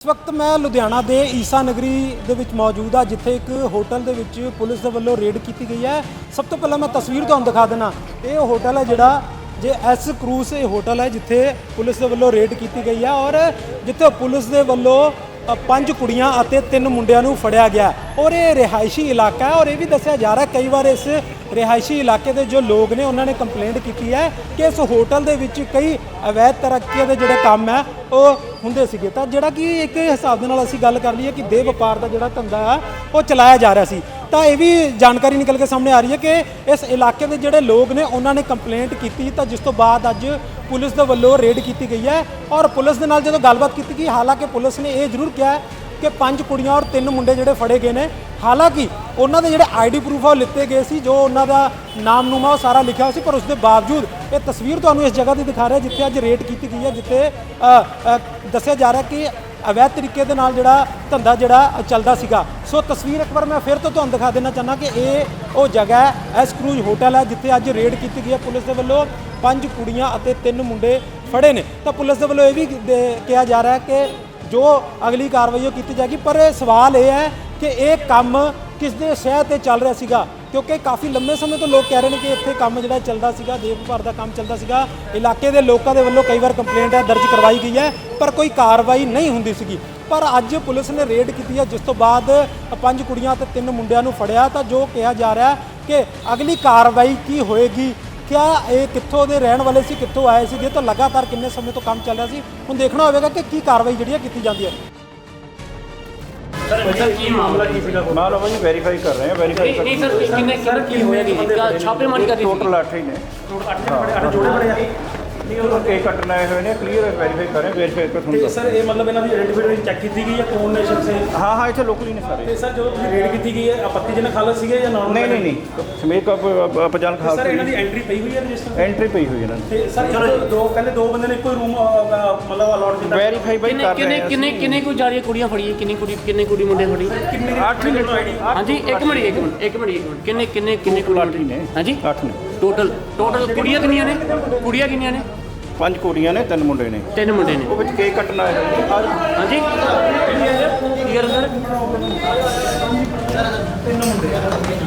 ਇਸ ਵਕਤ ਮੈਂ ਲੁਧਿਆਣਾ ਦੇ ਈਸਾ ਨਗਰੀ ਦੇ ਵਿੱਚ ਮੌਜੂਦ ਆ ਜਿੱਥੇ ਇੱਕ ਹੋਟਲ ਦੇ ਵਿੱਚ ਪੁਲਿਸ ਦੇ ਵੱਲੋਂ ਰੇਡ ਕੀਤੀ ਗਈ ਹੈ। ਸਭ ਤੋਂ ਪਹਿਲਾਂ ਮੈਂ ਤਸਵੀਰ ਤੁਹਾਨੂੰ ਦਿਖਾ ਦੇਣਾ ਇਹ ਹੋਟਲ ਹੈ ਜਿਹੜਾ ਜੇ ਐਸ ਕਰੂਸ ਇਹ ਹੋਟਲ ਹੈ, ਜਿੱਥੇ ਪੁਲਿਸ ਦੇ ਵੱਲੋਂ ਰੇਡ ਕੀਤੀ ਗਈ ਹੈ ਔਰ ਜਿੱਥੇ ਪੁਲਿਸ ਦੇ ਵੱਲੋਂ ਪੰਜ ਕੁੜੀਆਂ ਅਤੇ ਤਿੰਨ ਮੁੰਡਿਆਂ ਨੂੰ ਫੜਿਆ ਗਿਆ। ਔਰ ਇਹ ਰਿਹਾਇਸ਼ੀ ਇਲਾਕਾ ਹੈ ਔਰ ਇਹ ਵੀ ਦੱਸਿਆ ਜਾ ਰਿਹਾ ਕਈ ਵਾਰ ਇਸ ਰਿਹਾਇਸ਼ੀ ਇਲਾਕੇ ਦੇ ਜੋ ਲੋਕ ਨੇ, ਉਹਨਾਂ ਨੇ ਕੰਪਲੇਂਟ ਕੀਤੀ ਹੈ ਕਿ ਇਸ ਹੋਟਲ ਦੇ ਵਿੱਚ ਕਈ ਅਵੈਧ ਤਰੱਕੀਆਂ ਦੇ ਜਿਹੜੇ ਕੰਮ ਹੈ, ਉਹ ਹੁੰਦੇ ਸੀਗੇ। ਤਾਂ ਜਿਹੜਾ ਕਿ ਇੱਕ ਹਿਸਾਬ ਦੇ ਨਾਲ ਅਸੀਂ ਗੱਲ ਕਰ ਲਈਏ ਕਿ ਦੇਹ ਵਪਾਰ ਦਾ ਜਿਹੜਾ ਧੰਦਾ ਆ, ਉਹ ਚਲਾਇਆ ਜਾ ਰਿਹਾ ਸੀ। ਤਾਂ ਇਹ ਵੀ ਜਾਣਕਾਰੀ ਨਿਕਲ ਕੇ ਸਾਹਮਣੇ ਆ ਰਹੀ ਹੈ ਕਿ ਇਸ ਇਲਾਕੇ ਦੇ ਜਿਹੜੇ ਲੋਕ ਨੇ, ਉਹਨਾਂ ਨੇ ਕੰਪਲੇਂਟ ਕੀਤੀ ਤਾਂ ਜਿਸ ਤੋਂ ਬਾਅਦ ਅੱਜ ਪੁਲਿਸ ਦੇ ਵੱਲੋਂ ਰੇਡ ਕੀਤੀ ਗਈ ਹੈ ਔਰ ਪੁਲਿਸ ਦੇ ਨਾਲ ਜਦੋਂ ਗੱਲਬਾਤ ਕੀਤੀ ਗਈ, ਹਾਲਾਂਕਿ ਪੁਲਿਸ ਨੇ ਇਹ ਜ਼ਰੂਰ ਕਿਹਾ ਕਿ ਪੰਜ ਕੁੜੀਆਂ ਔਰ ਤਿੰਨ ਮੁੰਡੇ ਜਿਹੜੇ ਫੜੇ ਗਏ ਨੇ। ਹਾਲਾਂਕਿ ਉਹਨਾਂ ਦੇ ਜਿਹੜੇ ਆਈਡੀ ਪ੍ਰੂਫ ਆ, ਉਹ ਲਿੱਤੇ ਗਏ ਸੀ, ਜੋ ਉਹਨਾਂ ਦਾ ਨਾਮ ਨੂਮਾ ਉਹ ਸਾਰਾ ਲਿਖਿਆ ਹੋਇਆ ਸੀ, ਪਰ ਉਸ ਦੇ ਬਾਵਜੂਦ ਇਹ ਤਸਵੀਰ ਤੁਹਾਨੂੰ ਇਸ ਜਗ੍ਹਾ ਦੀ ਦਿਖਾ ਰਿਹਾ ਜਿੱਥੇ ਅੱਜ ਰੇਡ ਕੀਤੀ ਗਈ ਹੈ, ਜਿੱਥੇ ਦੱਸਿਆ ਜਾ ਰਿਹਾ ਕਿ ਅਵੈਧ ਤਰੀਕੇ ਦੇ ਨਾਲ ਜਿਹੜਾ ਧੰਦਾ ਜਿਹੜਾ ਚੱਲਦਾ ਸੀਗਾ। ਸੋ ਤਸਵੀਰ ਇੱਕ ਵਾਰ ਮੈਂ ਫਿਰ ਤੋਂ ਤੁਹਾਨੂੰ ਦਿਖਾ ਦੇਣਾ ਚਾਹੁੰਦਾ ਕਿ ਇਹ ਉਹ ਜਗ੍ਹਾ ਹੈ ਐਸ ਕਰੂਜ਼ ਹੋਟਲ ਹੈ, ਜਿੱਥੇ ਅੱਜ ਰੇਡ ਕੀਤੀ ਗਈ ਹੈ। ਪੁਲਿਸ ਦੇ ਵੱਲੋਂ ਪੰਜ ਕੁੜੀਆਂ ਅਤੇ ਤਿੰਨ ਮੁੰਡੇ ਫੜੇ ਨੇ। ਤਾਂ ਪੁਲਿਸ ਦੇ ਵੱਲੋਂ ਇਹ ਵੀ ਦੇ- ਕਿਹਾ ਜਾ ਰਿਹਾ ਹੈ ਕਿ ਜੋ ਅਗਲੀ ਕਾਰਵਾਈ ਉਹ ਕੀਤੀ ਜਾਏਗੀ। ਪਰ ਸਵਾਲ ਇਹ ਹੈ ਕਿ ਇਹ ਕੰਮ ਕਿਸ ਦੇ ਸਹਿ ਤੇ ਚੱਲ ਰਿਹਾ ਸੀਗਾ? ਕਿਉਂਕਿ ਕਾਫੀ ਲੰਮੇ ਸਮੇਂ ਤੋਂ ਲੋਕ ਕਹਿ ਰਹੇ ਨੇ ਕਿ ਇੱਥੇ ਕੰਮ ਜਿਹੜਾ ਚੱਲਦਾ ਸੀਗਾ ਦੇਵ ਦਾ ਕੰਮ ਚੱਲਦਾ ਸੀਗਾ। ਇਲਾਕੇ ਦੇ ਲੋਕਾਂ ਦੇ ਵੱਲੋਂ ਕਈ ਵਾਰ ਕੰਪਲੇਂਟ ਹੈ, ਦਰਜ ਕਰਵਾਈ ਗਈ ਹੈ, ਪਰ ਕੋਈ ਕਾਰਵਾਈ ਨਹੀਂ ਹੁੰਦੀ ਸੀਗੀ। ਪਰ ਅੱਜ ਪੁਲਿਸ ਨੇ ਰੇਡ ਕੀਤੀ ਹੈ ਜਿਸ ਤੋਂ ਬਾਅਦ ਪੰਜ ਕੁੜੀਆਂ ਤੇ ਤਿੰਨ ਮੁੰਡਿਆਂ ਨੂੰ ਫੜਿਆ। ਤਾਂ ਜੋ ਕਿਹਾ ਜਾ ਰਿਹਾ ਕਿ ਅਗਲੀ ਕਾਰਵਾਈ ਕੀ ਹੋਏਗੀ ਕਿਆ ਇਹ ਕਿੱਥੋਂ ਦੇ ਰਹਿਣ ਵਾਲੇ ਸੀ ਕਿੱਥੋਂ ਆਏ ਸੀ ਜੇ ਤਾਂ ਲਗਾਤਾਰ ਕਿੰਨੇ ਸਮੇਂ ਤੋਂ ਕੰਮ ਚੱਲ ਰਿਹਾ ਸੀ। ਹੁਣ ਦੇਖਣਾ ਹੋਵੇਗਾ ਕਿ ਕੀ ਕਾਰਵਾਈ ਜਿਹੜੀ ਹੈ ਕੀਤੀ ਜਾਂਦੀ ਹੈ। ਸਰ ਕੀ ਮਾਮਲਾ ਕੀ ਸੀਗਾ? ਮਾਲ ਉਹ ਜੀ ਵੈਰੀਫਾਈ ਕਰ ਰਹੇ ਹਾਂ ਵੈਰੀਫਾਈ ਨਹੀਂ ਨਹੀਂ ਸਰ ਕਿੰਨੇ ਸਰ ਕੀ ਹੋਇਆ ਜੀ? ਕਾ ਛਾਪੇਮਾਰੀ ਕਰ ਰਹੀ ਸੀ ਟੋਟਲ 8 ਹੀ ਨੇ। ਅੱਠ ਬੜੇ ਅੱਠ ਜੋੜੇ ਬੜੇ ਆ। ਨਹੀਂ ਉਹ ਕੇਕ ਕੱਟਣ ਆਏ ਹੋਏ ਨੇ ਕਲੀਅਰ ਵੈਰੀਫਾਈ ਕਰ ਰਹੇ ਵੈਰੀਫਾਈ ਕਰ ਤੁਹਾਨੂੰ ਦੱਸ ਸਰ ਇਹ ਮਤਲਬ ਇਹਨਾਂ ਦੀ ਆਇਡੈਂਟੀਫਿਕੇਸ਼ਨ ਚੈੱਕ ਕੀਤੀ ਗਈ ਹੈ ਕੌਣ ਨੇ ਸ਼ਖਸ ਇਹ? ਹਾਂ ਹਾਂ ਇੱਥੇ ਲੋਕਲ ਹੀ ਨੇ ਸਾਰੇ। ਤੇ ਸਰ ਜਦੋਂ ਤੁਸੀਂ ਰੇਡ ਕੀਤੀ ਗਈ ਹੈ ਆਪੱਤੀਜਨਕ ਹਾਲਤ ਸੀਗੇ ਜਾਂ ਨਾਰਮਲ ਨਹੀਂ ਨਹੀਂ ਨਹੀਂ। ਸਮੇਕ ਪਜਾਨ ਖਾਲ ਸਰ ਇਹਨਾਂ ਦੀ ਐਂਟਰੀ ਪਈ ਹੋਈ ਹੈ ਰਜਿਸਟਰ ਐਂਟਰੀ ਪਈ ਹੋਈ ਇਹਨਾਂ ਤੇ ਸਰ ਇੱਕ ਦੋ ਕਹਿੰਦੇ ਦੋ ਬੰਦੇ ਨੇ ਇੱਕੋ ਰੂਮ ਮਤਲਬ ਅਲਾਟ ਕੀਤਾ। ਵੈਰੀਫਾਈ ਬਾਈ ਕਿੰਨੇ ਕਰ ਕਿੰਨੇ ਰਹੇ ਕਿੰਨੇ ਕਿੰਨੇ ਕੁ ਜਾ ਰਹੀ ਕੁੜੀਆਂ ਫੜੀਆਂ ਕਿੰਨੀ ਕੁੜੀ ਕਿੰਨੇ ਕੁੜੀ ਮੁੰਡੇ ਫੜੀ ਕਿੰਨੇ ਅੱਠ ਮਿੰਟ ਆਈਡੀ ਹਾਂਜੀ ਇੱਕ ਮਿੰਟ ਇੱਕ ਮਿੰਟ ਇੱਕ ਮਿੰਟ ਇੱਕ ਮਿੰਟ ਕਿੰਨੇ ਕਿੰਨੇ ਕਿੰਨੇ ਕੁੜੀ ਹੀ ਨੇ। ਹਾਂਜੀ। 8 ਨੇ। ਟੋਟਲ ਟੋਟਲ ਕੁੜੀਆਂ ਕਿੰਨੀਆਂ ਨੇ? ਕੁੜੀਆਂ ਕਿੰਨੀਆਂ ਨੇ? ਪੰਜ ਕੁੜੀਆਂ ਨੇ ਤਿੰਨ ਮੁੰਡੇ ਨੇ। ਤਿੰਨ ਮੁੰਡੇ ਨੇ। ਉਹ ਵਿੱਚ ਕੇਕ ਕੱਟਣ ਜਾਓ। ਹਾਂਜੀ।